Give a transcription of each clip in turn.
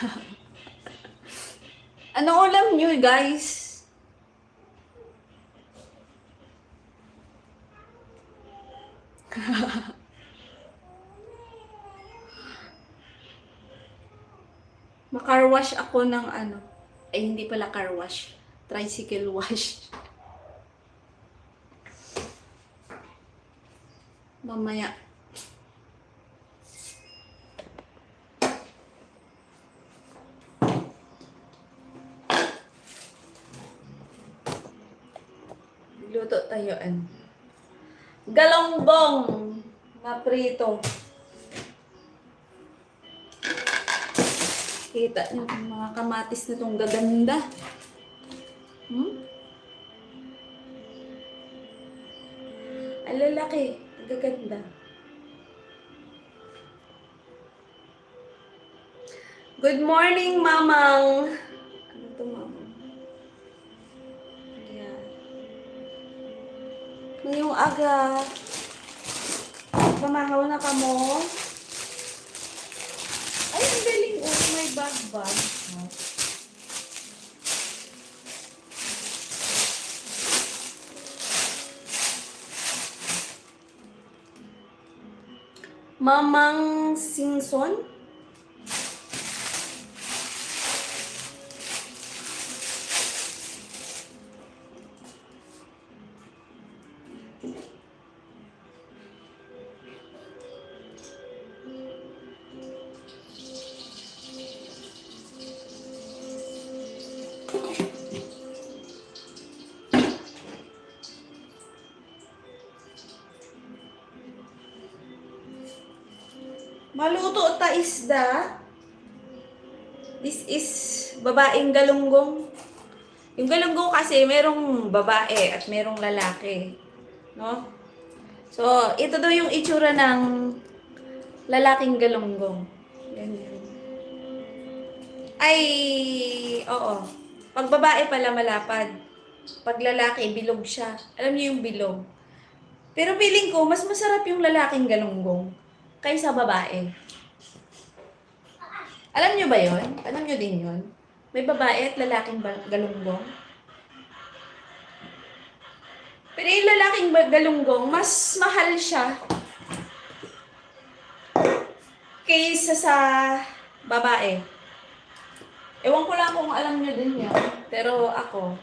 ano ulam nyo, guys? Macar wash ako ng ano. Ay, hindi pala car wash. Tricycle wash. Mamaya. Luto tayo an. Galongbong na prito. Kita niyo yung mga kamatis na itong gaganda. Hmm? Ang lalaki. Ang gaganda. Good morning, Mamang. Ngayong aga. Mamahaw na ka mo. Ay, ang galing. Oh, may bag bag. Mamang Singson? Maluto ta isda. This is babaeng galunggong. Yung galunggong kasi merong babae at merong lalaki. No? So, ito daw yung itsura ng lalaking galunggong. Ganyan. Ay, oo. Pag babae pala malapad. Pag lalaki, bilog siya. Alam niyo yung bilog. Pero feeling ko, mas masarap yung lalaking galunggong kaysa babae. Alam nyo ba yon? Alam nyo din yon? May babae at lalaking galunggong. Pero yung lalaking galunggong, mas mahal siya kaysa sa babae. Ewan ko lang kung alam nyo din yan. Pero ako,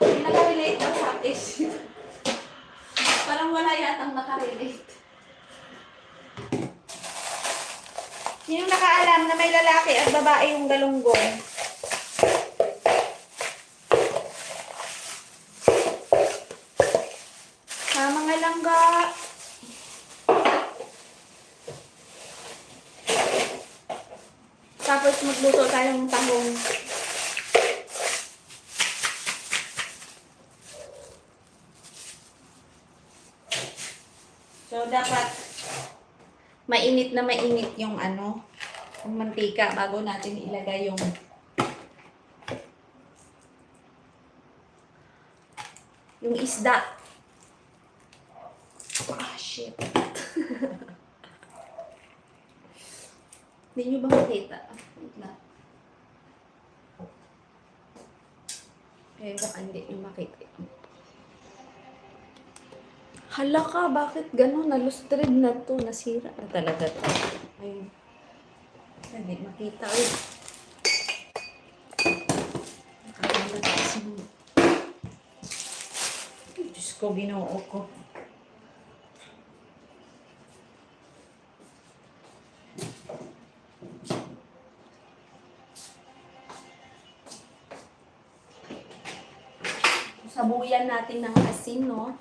hindi nakarelate ako sa is Parang wala yatang nakarelate. Yung nakaalam na may lalaki at babae yung galunggong. Sa mga langga. Tapos magluto tayong tahong. Dapat mainit na mainit yung ano, yung mantika bago natin ilagay yung yung isda. Ah, shit. Hindi nyo ba makita? Wait lang. Eh, baka hindi nyo makita. Hala ka, bakit gano'n? Nalustred na to. Nasira na talaga to. Ayun. Hindi makita eh. Nakakalat kasi mo. Ay, Diyos ko, ginoo ko. Sabuyan natin ng asin, no?